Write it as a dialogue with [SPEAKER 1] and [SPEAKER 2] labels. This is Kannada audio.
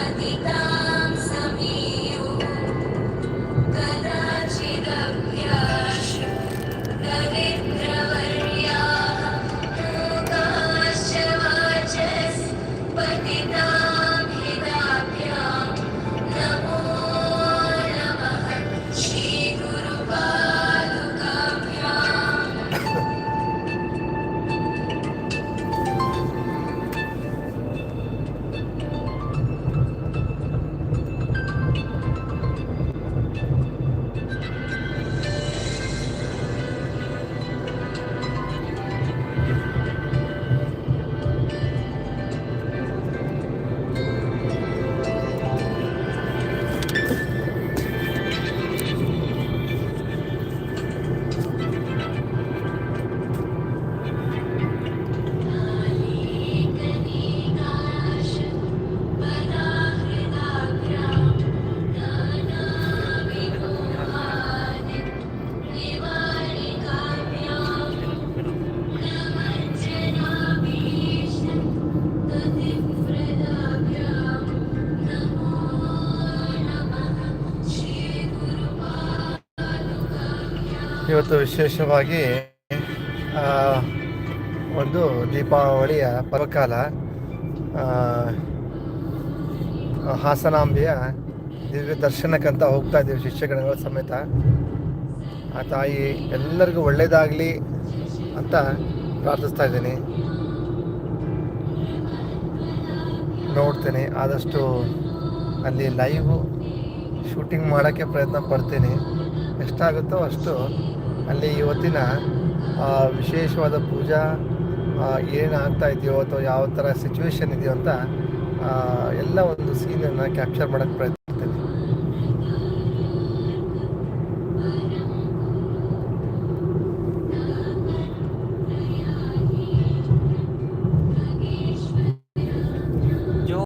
[SPEAKER 1] Lagi. ಇವತ್ತು ವಿಶೇಷವಾಗಿ ಒಂದು ದೀಪಾವಳಿಯ ಪರ್ವಕಾಲ ಹಾಸನಾಂಬೆಯ ದಿವ್ಯ ದರ್ಶನಕ್ಕಂತ ಹೋಗ್ತಾ ಇದ್ದೀವಿ ಶಿಷ್ಯಗಣಗಳ ಸಮೇತ. ಆ ತಾಯಿ ಎಲ್ಲರಿಗೂ ಒಳ್ಳೆಯದಾಗಲಿ ಅಂತ ಪ್ರಾರ್ಥಿಸ್ತಾ ಇದ್ದೀನಿ. ನೋಡ್ತೇನೆ, ಆದಷ್ಟು ಅಲ್ಲಿ ಲೈವ್ ಶೂಟಿಂಗ್ ಮಾಡೋಕ್ಕೆ ಪ್ರಯತ್ನ ಪಡ್ತೀನಿ. ಎಷ್ಟಾಗುತ್ತೋ ಅಷ್ಟು ಅಲ್ಲಿ ಇವತ್ತಿನ ವಿಶೇಷವಾದ ಪೂಜಾ ಏನಾಗ್ತಾ ಇದೆಯೋ ಅಥವಾ ಯಾವ ಥರ ಸಿಚುವೇಶನ್ ಇದೆಯೋ ಅಂತ ಎಲ್ಲ ಒಂದು ಸೀನನ್ನು ಕ್ಯಾಪ್ಚರ್ ಮಾಡೋಕ್ಕೆ ಪ್ರಯತ್ನ